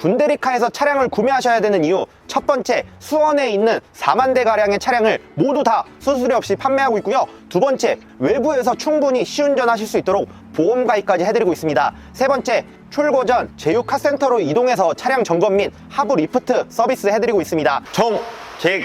군데리카에서 차량을 구매하셔야 되는 이유 첫 번째 수원에 있는 4만 대 가량의 차량을 모두 다 수수료 없이 판매하고 있고요. 두 번째 외부에서 충분히 시운전하실 수 있도록 보험 가입까지 해드리고 있습니다. 세 번째 출고 전 제휴 카센터로 이동해서 차량 점검 및 하부 리프트 서비스 해드리고 있습니다. 정직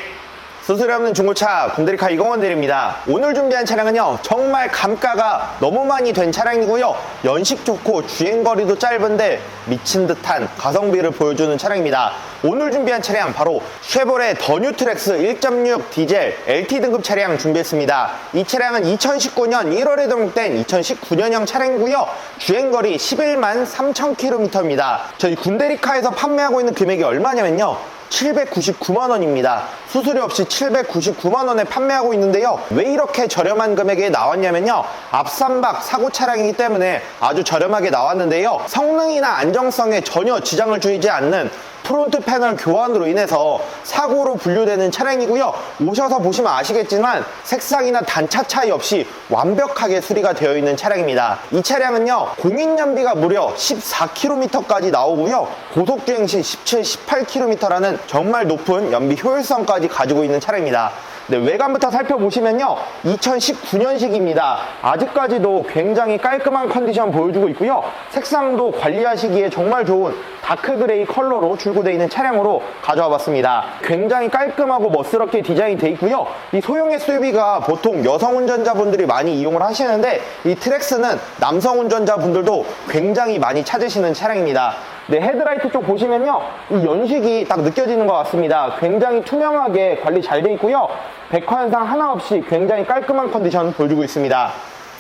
수수료 없는 중고차 군데리카 이공원 드립니다. 오늘 준비한 차량은요, 정말 감가가 너무 많이 된 차량이고요. 연식 좋고 주행거리도 짧은데 미친 듯한 가성비를 보여주는 차량입니다. 오늘 준비한 차량 바로 쉐보레 더 뉴트렉스 1.6 디젤 LT 등급 차량 준비했습니다. 이 차량은 2019년 1월에 등록된 2019년형 차량이고요. 주행거리 11만 3천 킬로미터입니다. 저희 군데리카에서 판매하고 있는 금액이 얼마냐면요. 799만 원입니다. 수수료 없이 799만 원에 판매하고 있는데요. 왜 이렇게 저렴한 금액에 나왔냐면요. 앞삼박 사고 차량이기 때문에 아주 저렴하게 나왔는데요. 성능이나 안정성에 전혀 지장을 주지 않는 프론트 패널 교환으로 인해서 사고로 분류되는 차량이고요. 오셔서 보시면 아시겠지만 색상이나 단차 차이 없이 완벽하게 수리가 되어 있는 차량입니다. 이 차량은요, 공인연비가 무려 14km까지 나오고요. 고속주행 시 17, 18km라는 정말 높은 연비 효율성까지 가지고 있는 차량입니다. 네, 외관부터 살펴보시면요. 2019년식입니다. 아직까지도 굉장히 깔끔한 컨디션 보여주고 있고요. 색상도 관리하시기에 정말 좋은 다크 그레이 컬러로 출고되어 있는 차량으로 가져와 봤습니다. 굉장히 깔끔하고 멋스럽게 디자인이 되어 있고요. 이 소형 SUV가 보통 여성 운전자분들이 많이 이용을 하시는데 이 트렉스는 남성 운전자분들도 굉장히 많이 찾으시는 차량입니다. 네, 헤드라이트 쪽 보시면요. 이 연식이 딱 느껴지는 것 같습니다. 굉장히 투명하게 관리 잘 돼 있고요. 백화 현상 하나 없이 굉장히 깔끔한 컨디션 보여주고 있습니다.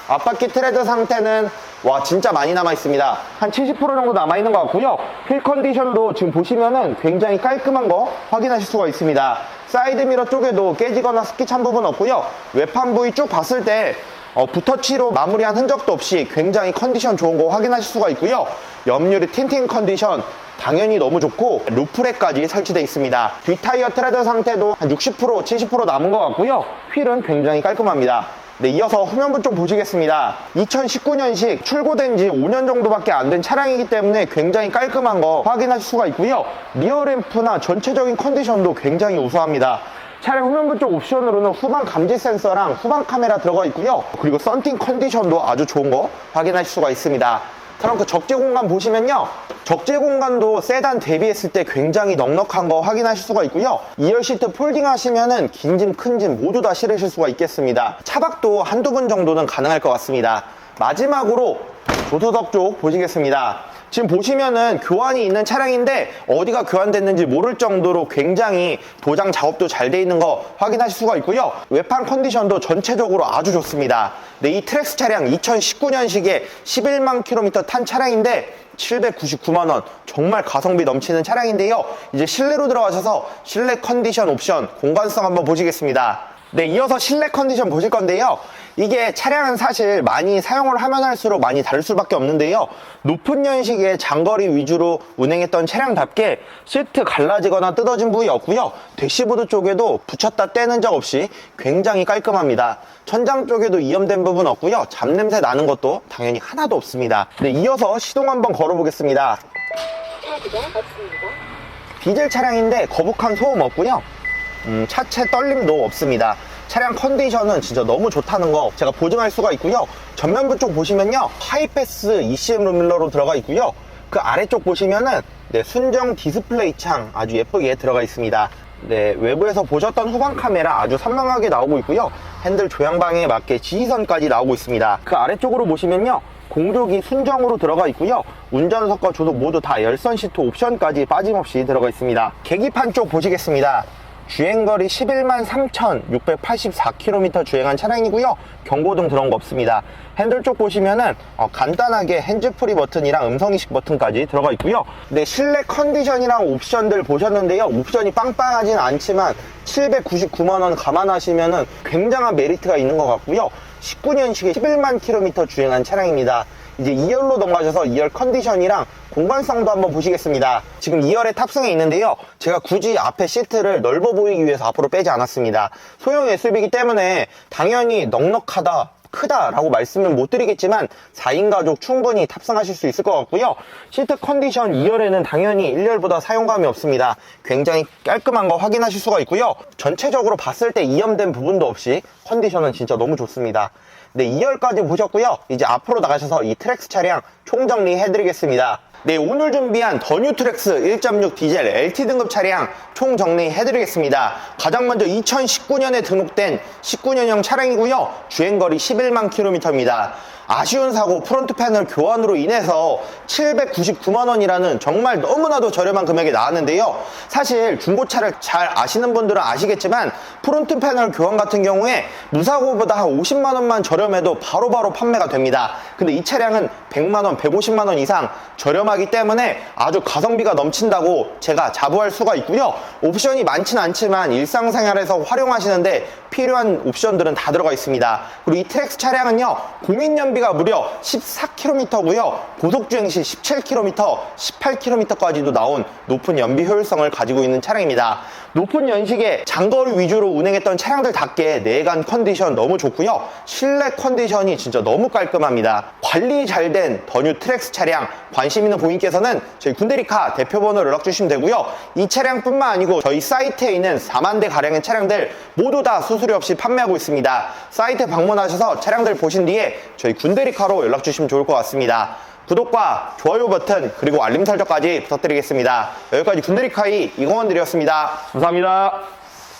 앞바퀴 트레드 상태는 와 진짜 많이 남아 있습니다. 한 70% 정도 남아 있는 것 같고요. 휠 컨디션도 지금 보시면은 굉장히 깔끔한 거 확인하실 수가 있습니다. 사이드 미러 쪽에도 깨지거나 스키 찬 부분 없고요. 외판 부위 쭉 봤을 때 어, 붓터치로 마무리한 흔적도 없이 굉장히 컨디션 좋은 거 확인하실 수가 있고요. 옆유리 틴팅 컨디션 당연히 너무 좋고 루프렉까지 설치되어 있습니다. 뒷타이어 트레드 상태도 한 60% 70% 남은 것 같고요. 휠은 굉장히 깔끔합니다. 네, 이어서 후면부 좀 보시겠습니다. 2019년식 출고된 지 5년 정도밖에 안 된 차량이기 때문에 굉장히 깔끔한 거 확인하실 수가 있고요. 리어 램프나 전체적인 컨디션도 굉장히 우수합니다. 차량 후면부 쪽 옵션으로는 후방 감지 센서랑 후방 카메라 들어가 있고요. 그리고 썬팅 컨디션도 아주 좋은 거 확인하실 수가 있습니다. 트렁크 적재 공간 보시면요. 적재 공간도 세단 대비했을 때 굉장히 넉넉한 거 확인하실 수가 있고요. 2열 시트 폴딩 하시면은 긴 짐, 큰 짐 모두 다 실으실 수가 있겠습니다. 차박도 한두 분 정도는 가능할 것 같습니다. 마지막으로 조수석 쪽 보시겠습니다. 지금 보시면은 교환이 있는 차량인데 어디가 교환됐는지 모를 정도로 굉장히 도장 작업도 잘 돼 있는 거 확인하실 수가 있고요. 외판 컨디션도 전체적으로 아주 좋습니다. 네, 이 트랙스 차량 2019년식에 11만 킬로미터 탄 차량인데 799만 원 정말 가성비 넘치는 차량인데요. 이제 실내로 들어가셔서 실내 컨디션 옵션 공간성 한번 보시겠습니다. 네, 이어서 실내 컨디션 보실 건데요. 이게 차량은 사실 많이 사용을 하면 할수록 많이 다를 수밖에 없는데요. 높은 연식의 장거리 위주로 운행했던 차량답게 시트 갈라지거나 뜯어진 부위 없고요. 대시보드 쪽에도 붙였다 떼는 적 없이 굉장히 깔끔합니다. 천장 쪽에도 이염된 부분 없고요. 잡냄새 나는 것도 당연히 하나도 없습니다. 네, 이어서 시동 한번 걸어보겠습니다. 없습니다. 디젤 차량인데 거북한 소음 없고요. 음, 차체 떨림도 없습니다. 차량 컨디션은 진짜 너무 좋다는 거 제가 보증할 수가 있고요. 전면부 쪽 보시면요. 하이패스 ECM 루밀러로 들어가 있고요. 그 아래쪽 보시면은 네, 순정 디스플레이 창 아주 예쁘게 들어가 있습니다. 네, 외부에서 보셨던 후방 카메라 아주 선명하게 나오고 있고요. 핸들 조향방에 맞게 지휘선까지 나오고 있습니다. 그 아래쪽으로 보시면요. 공조기 순정으로 들어가 있고요. 운전석과 조속 모두 다 열선 시트 옵션까지 빠짐없이 들어가 있습니다. 계기판 쪽 보시겠습니다. 주행거리 11만 3,684km 주행한 차량이고요. 경고등 들어온 거 없습니다. 핸들 쪽 보시면은 어, 간단하게 핸즈프리 버튼이랑 음성인식 버튼까지 들어가 있고요. 네, 실내 컨디션이랑 옵션들 보셨는데요. 옵션이 빵빵하진 않지만 799만 원 감안하시면은 굉장한 메리트가 있는 것 같고요. 19년식에 11만 킬로미터 주행한 차량입니다. 이제 2열로 넘어가셔서 2열 컨디션이랑 공간성도 한번 보시겠습니다. 지금 2열에 탑승해 있는데요. 제가 굳이 앞에 시트를 넓어 보이기 위해서 앞으로 빼지 않았습니다. 소형 SUV이기 때문에 당연히 넉넉하다. 크다라고 말씀은 못 드리겠지만 4인 가족 충분히 탑승하실 수 있을 것 같고요. 시트 컨디션 2열에는 당연히 1열보다 사용감이 없습니다. 굉장히 깔끔한 거 확인하실 수가 있고요. 전체적으로 봤을 때 이염된 부분도 없이 컨디션은 진짜 너무 좋습니다. 네, 2열까지 보셨고요. 이제 앞으로 나가셔서 이 트랙스 차량 총정리 해드리겠습니다. 네, 오늘 준비한 더 뉴트렉스 1.6 디젤 LT 등급 차량 총 정리해드리겠습니다. 가장 먼저 2019년에 등록된 19년형 차량이고요. 주행거리 11만 킬로미터입니다. 아쉬운 사고 프론트 패널 교환으로 인해서 799만 원이라는 정말 너무나도 저렴한 금액이 나왔는데요. 사실 중고차를 잘 아시는 분들은 아시겠지만 프론트 패널 교환 같은 경우에 무사고보다 한 50만 원만 저렴해도 바로바로 판매가 됩니다. 근데 이 차량은 100만 원, 150만 원 이상 저렴하기 때문에 아주 가성비가 넘친다고 제가 자부할 수가 있고요. 옵션이 많지는 않지만 일상생활에서 활용하시는데 필요한 옵션들은 다 들어가 있습니다. 그리고 이 트랙스 차량은요, 공인연비가 무려 14km고요. 고속주행 시 17km, 18km까지도 나온 높은 연비 효율성을 가지고 있는 차량입니다. 높은 연식에 장거리 위주로 운행했던 차량들답게 내관 컨디션 너무 좋고요. 실내 컨디션이 진짜 너무 깔끔합니다. 관리 잘 된 더뉴 트랙스 차량 관심 있는 고객님께서는 저희 군대리카 대표번호 연락 주시면 되고요. 이 차량뿐만 아니고 저희 사이트에 있는 4만 대 가량의 차량들 모두 다 수수 료 없이 판매하고 있습니다. 사이트 방문하셔서 차량들 보신 뒤에 저희 군대리카로 연락 주시면 좋을 것 같습니다. 구독과 좋아요 버튼 그리고 알림 설정까지 부탁드리겠습니다. 여기까지 군대리카이 이공원드렸습니다. 감사합니다.